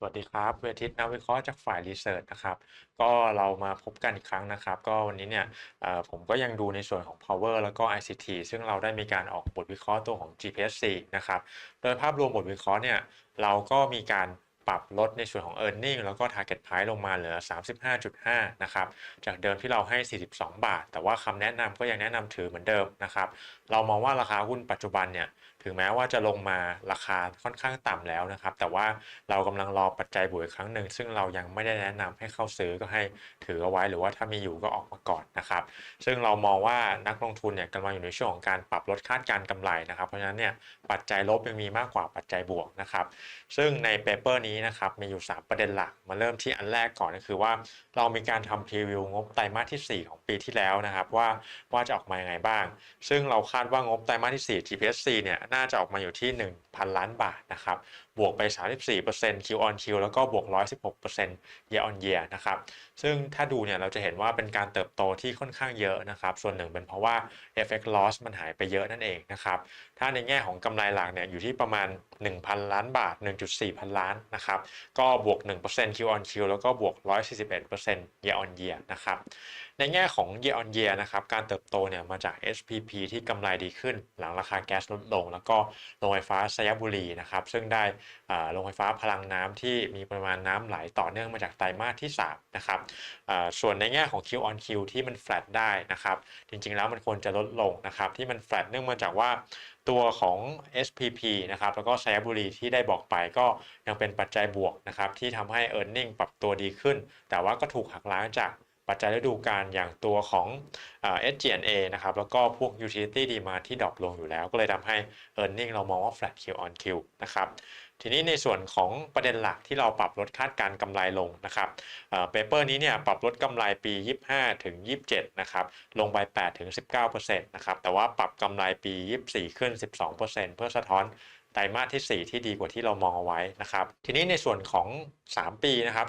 สวัสดีครับเวทิตนักวิเคราะห์จากฝ่ายรีเสิร์ชนะครับ ก็เรามาพบกันอีกครั้งนะครับ ก็วันนี้เนี่ยผมก็ยังดูในส่วนของ power แล้วก็ ICT ซึ่งเราได้มีการออกบทวิเคราะห์ตัวของ GPSC นะครับ โดยภาพรวมบทวิเคราะห์เนี่ยเราก็มีการปรับลดในส่วนของ e a r n i n g แล้วก็ target price ลงมาเหลือ 35.5 นะครับ จากเดิมที่เราให้ 42 บาท แต่ว่าคำแนะนำก็ยังแนะนำถือเหมือนเดิมนะครับ เรามองว่าราคาหุ้นปัจจุบันเนี่ยถึงแม้ว่าจะลงมาราคาค่อนข้างต่ำแล้วนะครับ แต่ว่าเรากำลังรอปัจจัยบวกอีกครั้งหนึ่ง ซึ่งเรายังไม่ได้แนะนำให้เข้าซื้อก็ให้ถือเอาไว้หรือว่าถ้ามีอยู่ก็ออกมาก่อนนะครับ ซึ่งเรามองว่านักลงทุนเนี่ยกำลังอยู่ในช่วงของการปรับลดคาดการณ์กำไรนะครับ เพราะฉะนั้นเนี่ยปัจจัยลบยังมีมากกว่าปัจจัยบวกนะครับ ซึ่งในเปเปอร์นี้นะครับมีอยู่ 3 ประเด็นหลัก มาเริ่มที่อันแรกก่อนก็คือว่า เรามีการทำพรีวิวงบไตรมาสที่ 4 ของปีที่แล้วนะครับว่าว่าจะออกมายังไงบ้าง ซึ่งเราคาดว่างบไตรมาสที่ 4 GPSC เนี่ยน่าจะออกมาอยู่ที่ 1,000 ล้านบาทนะครับ บวกไป 34% Q on Q แล้วก็บวก 116% year on year นะครับ ซึ่งถ้าดูเนี่ยเราจะเห็นว่าเป็นการเติบโตที่ค่อนข้างเยอะนะครับ ส่วนหนึ่งเป็นเพราะว่า FX loss มันหายไปเยอะนั่นเองนะครับ ถ้าในแง่ของกำไรหลักเนี่ยอยู่ที่ประมาณ 1,000 ล้านบาท 1.4 พันล้านนะครับ ก็บวก 1% Q on Q แล้วก็บวก 141% year on year นะครับ ในแง่ของ year on year นะครับ การเติบโตเนี่ยมาจาก SPP ที่กำไรดีขึ้น หลังราคาแก๊สลดลง แล้วก็โรงไฟฟ้าสยบุรีนะครับ ซึ่งได้โรงไฟฟ้าพลังน้ำที่มีปริมาณน้ำไหลต่อเนื่องมาจากไตรมาสที่3นะครับส่วนในแง่ของ Q on Q ที่มัน flat ได้นะครับจริงๆแล้วมันควรจะลดลงนะครับที่มัน flat เนื่องมาจากว่าตัวของ SPP นะครับแล้วก็สยบุรีที่ได้บอกไปก็ยังเป็นปัจจัยบวกนะครับที่ทำให้ e a r n i n g ปรับตัวดีขึ้น แต่ว่าก็ถูกหักล้างจาก ปัจจัยฤดูกาลอย่างตัวของเอ่อ SG&A นะครับแล้วก็พวก utility demand ที่ดรอปลงอยู่แล้ว ก็เลยทำให้ e a r n i n g เรามองว่า flat Q on Q นะครับทีนี้ในส่วนของประเด็นหลักที่เราปรับลดคาดการกำไรลงนะครับเปเปอร์นี้เนี่ยปรับลดกำไรปี 25 ถึง 27 นะครับ ลงไป 8 ถึง 19%นะครับ แต่ว่าปรับกำไรปี 24 ขึ้น 12%เพื่อสะท้อน ตรมาสที่ 4 ที่ดีกว่าที่เรามองเอาไว้นะครับ ทีนี้ในส่วนของ 3 ปีนะครับ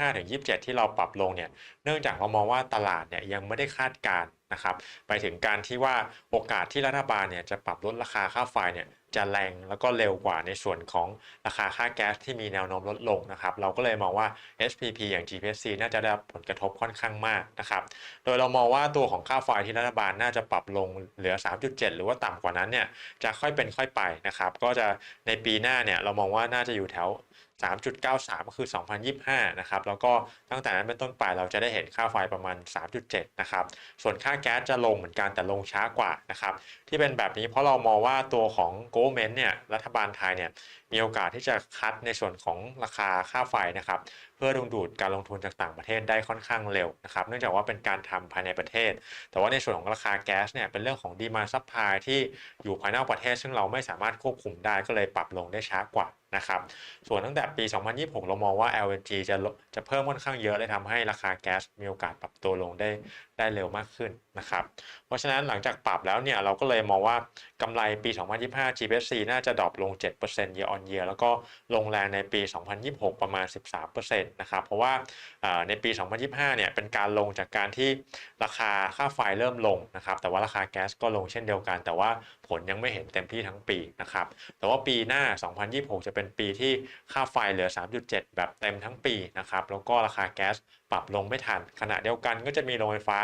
2025ถึง27 ที่เราปรับลงเนี่ย เนื่องจากเรามองว่าตลาดเนี่ยยังไม่ได้คาดการณ์ นะครับไปถึงการที่ว่าโอกาสที่รัฐบาลเนี่ยจะปรับลดราคาค่าไฟเนี่ยจะแรงแล้วก็เร็วกว่าในส่วนของราคาค่าแก๊สที่มีแนวโน้มลดลงนะครับเราก็เลยมองว่า SPP อย่าง GPC น่าจะได้รับผลกระทบค่อนข้างมากนะครับโดยเรามองว่าตัวของค่าไฟที่รัฐบาลน่าจะปรับลงเหลือ 3.7 หรือว่าต่ำกว่านั้นเนี่ยจะค่อยเป็นค่อยไปนะครับก็จะในปีหน้าเนี่ยเรามองว่าน่าจะอยู่แถว 3.93 ก็คือ 2025 นะครับ แล้วก็ตั้งแต่นั้นเป็นต้นไปเราจะได้เห็นค่าไฟประมาณ 3.7 นะครับ ส่วนค่าแก๊สจะลงเหมือนกันแต่ลงช้ากว่านะครับ ที่เป็นแบบนี้เพราะเรามองว่าตัวของโกลเมนเนี่ย รัฐบาลไทยเนี่ย มีโอกาสที่จะคัดในส่วนของราคาค่าไฟนะครับ พื่อดึงดูดการลงทุนจากต่างประเทศได้ค่อนข้างเร็วนะครับเนื่องจากว่าเป็นการทำภายในประเทศ แต่ว่าในส่วนของราคาแก๊สเนี่ยเป็นเรื่องของดีมาซัพพลายที่อยู่ภายนอกประเทศ ซึ่งเราไม่สามารถควบคุมได้ก็เลยปรับลงได้ช้ากว่านะครับส่วนตั้งแต่ปี 2026 เรามองว่า LNG จะจะเพิ่มค่อนข้างเยอะเลยทำให้ราคาแก๊สมีโอกาสปรับตัวลงได้ ได้เร็วมากขึ้นนะครับ เพราะฉะนั้นหลังจากปรับแล้วเนี่ยเราก็เลยมองว่ากำไรปี 2025 GPC น่าจะดรอปลง 7% year on year แล้วก็ลงแรงในปี 2026 ประมาณ 13%นะครับ เพราะว่าในปี 2025 เนี่ยเป็นการลงจากการที่ราคาค่าไฟเริ่มลงนะครับ แต่ว่าราคาแก๊สก็ลงเช่นเดียวกัน แต่ว่าผลยังไม่เห็นเต็มที่ทั้งปีนะครับ แต่ว่าปีหน้า 2026 จะเป็นปีที่ค่าไฟเหลือ 3.7 แบบเต็มทั้งปีนะครับ แล้วก็ราคาแก๊ส ปรับลงไม่ทัน ขณะเดียวกันก็จะมีโรงไฟฟ้า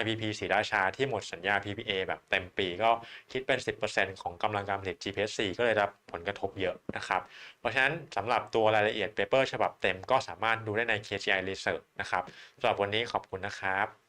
IPP ศรีราชาที่หมดสัญญา PPA แบบเต็มปีก็คิดเป็น 10%ของกำลังการผลิต GPSC ก็เลยรับผลกระทบเยอะนะครับ เพราะฉะนั้นสำหรับตัวรายละเอียดเปเปอร์ฉบับเต็มก็สามารถดูได้ใน KGI Research นะครับสำหรับวันนี้ขอบคุณนะครับ